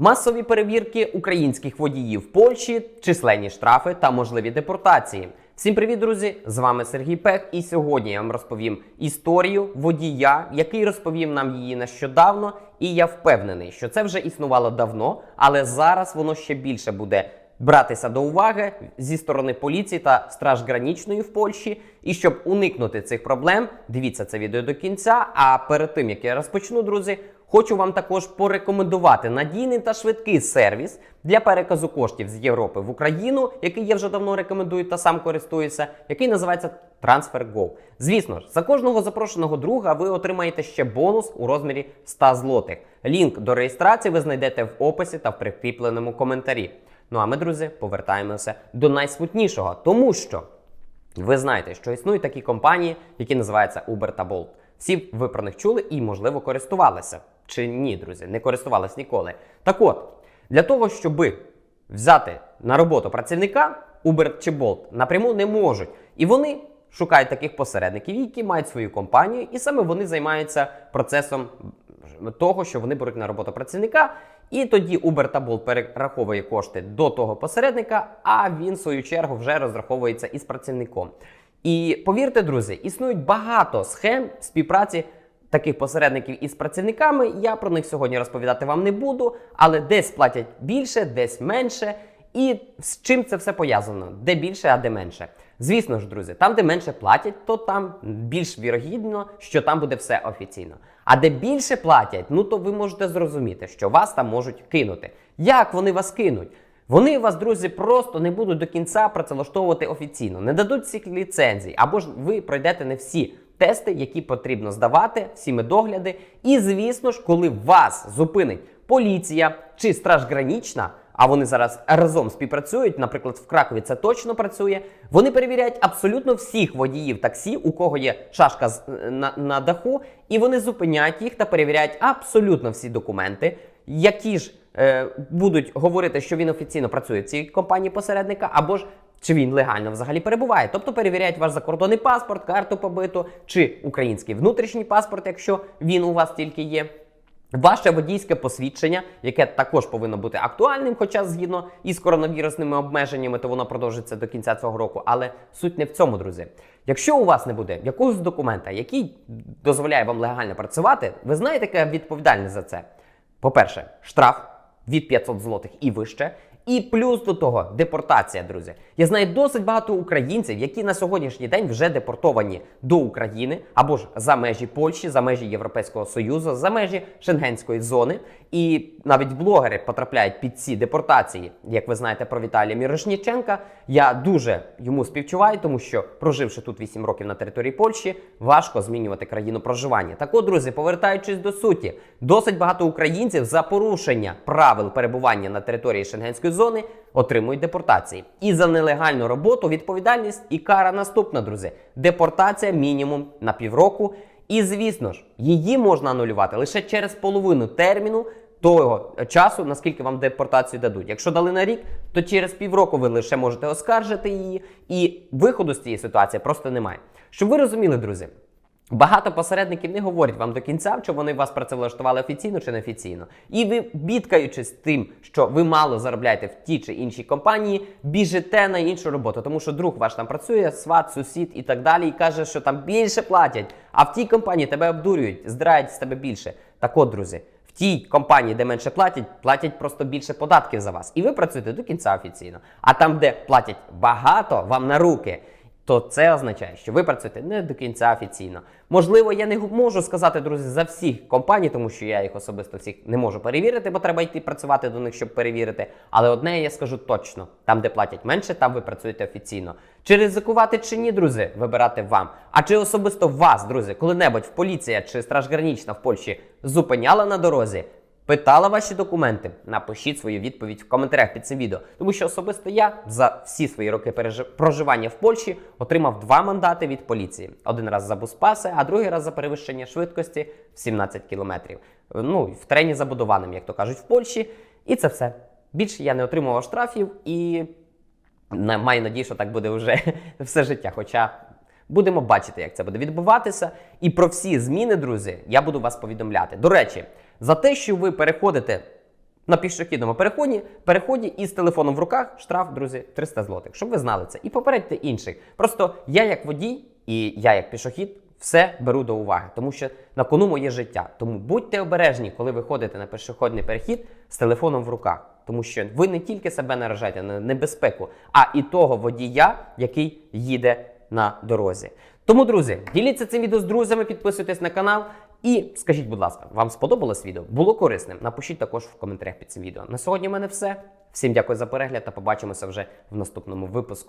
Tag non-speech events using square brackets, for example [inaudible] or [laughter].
Масові перевірки українських водіїв Польщі, численні штрафи та можливі депортації. Всім привіт, друзі! З вами Сергій Пек, і сьогодні я вам розповім історію водія, який розповів нам її нещодавно. І я впевнений, що це вже існувало давно, але зараз воно ще більше буде братися до уваги зі сторони поліції та страж гранічної в Польщі. І щоб уникнути цих проблем, дивіться це відео до кінця. А перед тим як я розпочну, друзі, хочу вам також порекомендувати надійний та швидкий сервіс для переказу коштів з Європи в Україну, який я вже давно рекомендую та сам користуюся, який називається TransferGo. Звісно ж, за кожного запрошеного друга ви отримаєте ще бонус у розмірі 100 злотих. Лінк до реєстрації ви знайдете в описі та в прикріпленому коментарі. Ну а ми, друзі, повертаємося до найсмутнішого, тому що ви знаєте, що існують такі компанії, які називаються Uber та Bolt. Всі ви про них чули і, можливо, користувалися. Чи ні, друзі, не користувались ніколи. Так от, для того, щоб взяти на роботу працівника, Uber чи Bolt напряму не можуть. І вони шукають таких посередників, які мають свою компанію, і саме вони займаються процесом того, що вони беруть на роботу працівника. І тоді Uber та Bolt перераховує кошти до того посередника, а він, в свою чергу, вже розраховується із працівником. І повірте, друзі, існують багато схем співпраці таких посередників із працівниками. Я про них сьогодні розповідати вам не буду, але десь платять більше, десь менше. І з чим це все пов'язано? Де більше, а де менше? Звісно ж, друзі, там, де менше платять, то там більш вірогідно, що там буде все офіційно. А де більше платять, ну то ви можете зрозуміти, що вас там можуть кинути. Як вони вас кинуть? Вони вас, друзі, просто не будуть до кінця працевлаштовувати офіційно, не дадуть всіх ліцензій, або ж ви пройдете не всі тести, які потрібно здавати, всі медогляди. І звісно ж, коли вас зупинить поліція чи страж гранічна, а вони зараз разом співпрацюють, наприклад, в Кракові це точно працює. Вони перевіряють абсолютно всіх водіїв таксі, у кого є шашка з- на, на даху, і вони зупиняють їх та перевіряють абсолютно всі документи, які ж е, будуть говорити, що він офіційно працює в цій компанії посередника, або ж чи він легально взагалі перебуває. Тобто перевіряють ваш закордонний паспорт, карту побиту, чи український внутрішній паспорт, якщо він у вас тільки є. Ваше водійське посвідчення, яке також повинно бути актуальним, хоча згідно із коронавірусними обмеженнями, то воно продовжиться до кінця цього року. Але суть не в цьому, друзі. Якщо у вас не буде якогось документа, який дозволяє вам легально працювати, ви знаєте, яка відповідальність за це? По-перше, штраф від 500 злотих і вище. І плюс до того депортація, друзі. Я знаю досить багато українців, які на сьогоднішній день вже депортовані до України або ж за межі Польщі, за межі Європейського Союзу, за межі Шенгенської зони. І навіть блогери потрапляють під ці депортації. Як ви знаєте про Віталія Мірошніченка, я дуже йому співчуваю, тому що проживши тут 8 років на території Польщі, важко змінювати країну проживання. Так от, друзі, повертаючись до суті, досить багато українців за порушення правил перебування на території Шенгенської зони отримують депортації. І за нелегальну роботу відповідальність і кара наступна, друзі. Депортація мінімум на півроку. І звісно ж, її можна анулювати лише через половину терміну того часу, наскільки вам депортацію дадуть. Якщо дали на рік, то через півроку ви лише можете оскаржити її, і виходу з цієї ситуації просто немає. Щоб ви розуміли, друзі. Багато посередників не говорять вам до кінця, чи вони вас працевлаштували офіційно чи неофіційно. І ви, бідкаючись тим, що ви мало заробляєте в тій чи іншій компанії, біжите на іншу роботу, тому що друг ваш там працює, сват, сусід і так далі, і каже, що там більше платять, а в тій компанії тебе обдурюють, здирають з тебе більше. Так от, друзі. В тій компанії, де менше платять, платять просто більше податків за вас. І ви працюєте до кінця офіційно. А там, де платять багато, вам на руки, то це означає, що ви працюєте не до кінця офіційно. Можливо, я не можу сказати, друзі, за всіх компаній, тому що я їх особисто всіх не можу перевірити, бо треба йти працювати до них, щоб перевірити. Але одне я скажу точно: там, де платять менше, там ви працюєте офіційно. Чи ризикувати чи ні, друзі, вибирати вам. А чи особисто вас, друзі, коли-небудь в поліція чи страж гранічна в Польщі зупиняла на дорозі? Питала ваші документи? Напишіть свою відповідь в коментарях під цим відео. Тому що особисто я за всі свої роки пережи- проживання в Польщі отримав два мандати від поліції: один раз за буспаси, а другий раз за перевищення швидкості в 17 кілометрів. Ну в трені забудованим, як то кажуть, в Польщі. І це все. Більше я не отримував штрафів і маю надію, що так буде вже [laughs] все життя. Хоча будемо бачити, як це буде відбуватися. І про всі зміни, друзі, я буду вас повідомляти. До речі, за те, що ви переходите на пішохідному переході, переході і з телефоном в руках штраф, друзі, 300 злотих. Щоб ви знали це і попередьте інших. Просто я як водій і я як пішохід все беру до уваги, тому що на кону моє життя. Тому будьте обережні, коли ви ходите на пішохідний перехід з телефоном в руках. Тому що ви не тільки себе наражаєте на небезпеку, а і того водія, який їде на дорозі. Тому, друзі, діліться цим відео з друзями, підписуйтесь на канал. І скажіть, будь ласка, вам сподобалось відео? Було корисним? Напишіть також в коментарях під цим відео. На сьогодні в мене все. Всім дякую за перегляд та побачимося вже в наступному випуску.